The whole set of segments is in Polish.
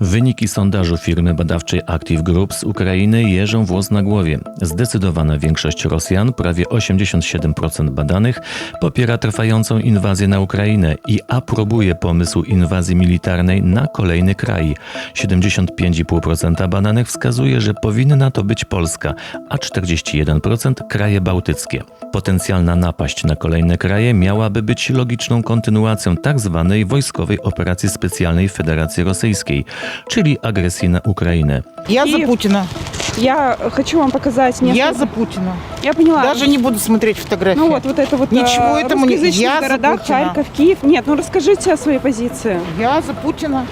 Wyniki sondażu firmy badawczej Active Group z Ukrainy jeżą włos na głowie. Zdecydowana większość Rosjan, prawie 87% badanych, popiera trwającą inwazję na Ukrainę i aprobuje pomysł inwazji militarnej na kolejny kraj. 75,5% badanych wskazuje, że powinna to być Polska, a 41% kraje bałtyckie. Potencjalna napaść na kolejne kraje miałaby być logiczną kontynuacją tzw. wojskowej operacji specjalnej Federacji Rosyjskiej, czyli agresji na Ukrainę. Я И- за Путина. Я хочу вам показать несколько... Я за Путина. Я поняла. Даже не буду смотреть фотографии. Ну вот, вот это вот Ничего э, этому не- русскоязычных Я за городах, Путина. Харьков, Киев. Нет, ну расскажите о своей позиции. Я за Путина.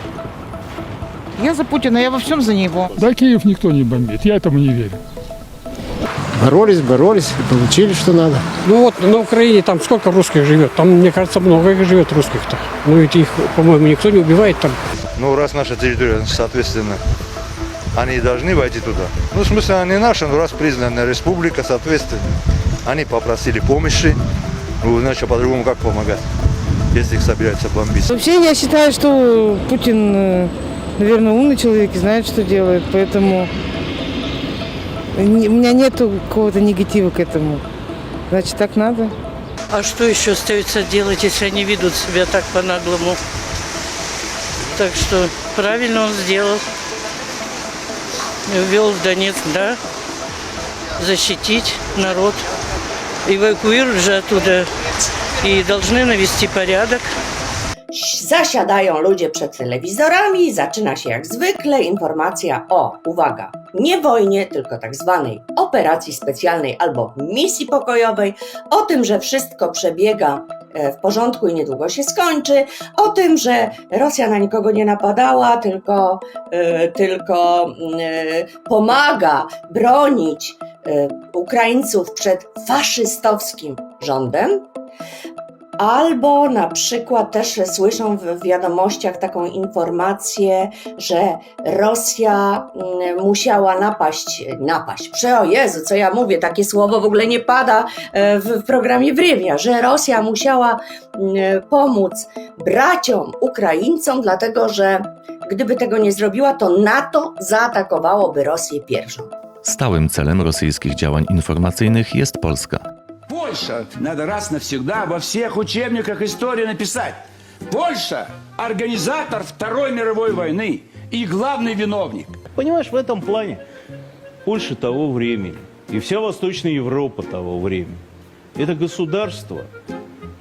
Я за Путина, я во всем за него. Да, Киев никто не бомбит, я этому не верю. Боролись, боролись и получили, что надо. Ну вот на Украине там сколько русских живет? Там, мне кажется, много их живет русских-то. Ну ведь их, по-моему, никто не убивает там. Ну, раз наша территория, соответственно, они должны войти туда. Ну, в смысле, они наши, но раз признанная республика, соответственно, они попросили помощи. Ну, значит, по-другому как помогать, если их собираются бомбить? Вообще я считаю, что Путин, э, наверное, умный человек и знает, что делает, поэтому у меня нет какого-то негатива к этому. Значит, так надо. А что еще остается делать, если они ведут себя так по-наглому? Так что правильно он сделал. Ввел в Донецк, да, защитить народ. Эвакуируют же оттуда и должны навести порядок. Zasiadają ludzie przed telewizorami, zaczyna się jak zwykle informacja o, uwaga, nie wojnie, tylko tak zwanej operacji specjalnej albo misji pokojowej, o tym, że wszystko przebiega e, w porządku i niedługo się skończy, o tym, że Rosja na nikogo nie napadała, tylko, e, tylko mm, e, pomaga bronić Ukraińców przed faszystowskim rządem. Albo na przykład też słyszą w wiadomościach taką informację, że Rosja mm, musiała napaść, napaść, prze, o Jezu, co ja mówię, takie słowo w ogóle nie pada e, w, programie Wrywia, że Rosja musiała mm, pomóc braciom Ukraińcom, dlatego że gdyby tego nie zrobiła, to NATO zaatakowałoby Rosję pierwszą. Stałym celem rosyjskich działań informacyjnych jest Polska. Польша, надо раз навсегда во всех учебниках истории написать. Польша – организатор Второй мировой войны и главный виновник. Понимаешь, в этом плане Польша того времени и вся Восточная Европа того времени – это государства,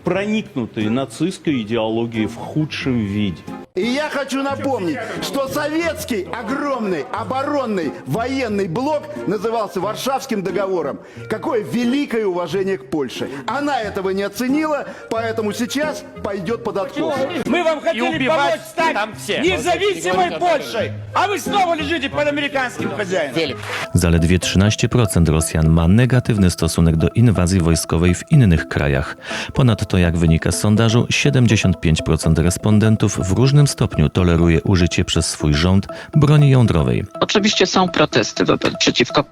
проникнутые нацистской идеологией в худшем виде. И я хочу напомнить, что советский огромный оборонный военный блок назывался Варшавским договором. Какое великое уважение к Польше. Она этого не оценила, поэтому сейчас пойдет под откос. Мы вам хотели помочь стать независимой Польшей, а вы снова лежите под американским хозяином. Zaledwie 13% Rosjan ma negatywny stosunek do inwazji wojskowej w innych krajach. Ponadto, jak wynika z sondażu, 75% respondentów w różnym stopniu toleruje użycie przez swój rząd broni jądrowej. Oczywiście są protesty przeciwko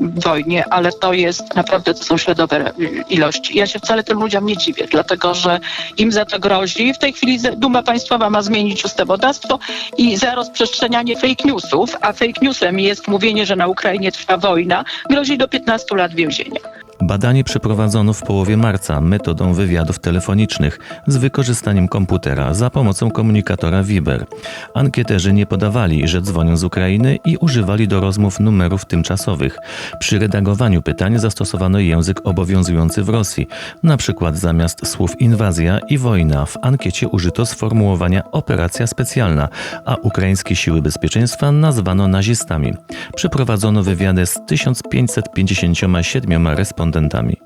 wojnie, ale to jest naprawdę to są śladowe ilości. Ja się wcale tym ludziom nie dziwię, dlatego że im za to grozi. W tej chwili Duma Państwowa ma zmienić ustawodawstwo i za rozprzestrzenianie fake newsów, a fake newsem jest mówienie, że na Ukrainie trwa wojna, grozi do 15 lat więzienia. Badanie przeprowadzono w połowie marca metodą wywiadów telefonicznych z wykorzystaniem komputera za pomocą komunikatora Viber. Ankieterzy nie podawali, że dzwonią z Ukrainy i używali do rozmów numerów tymczasowych. Przy redagowaniu pytań zastosowano język obowiązujący w Rosji. Na przykład zamiast słów inwazja i wojna w ankiecie użyto sformułowania operacja specjalna, a ukraińskie siły bezpieczeństwa nazwano nazistami. Przeprowadzono wywiady z 1557 respondentami.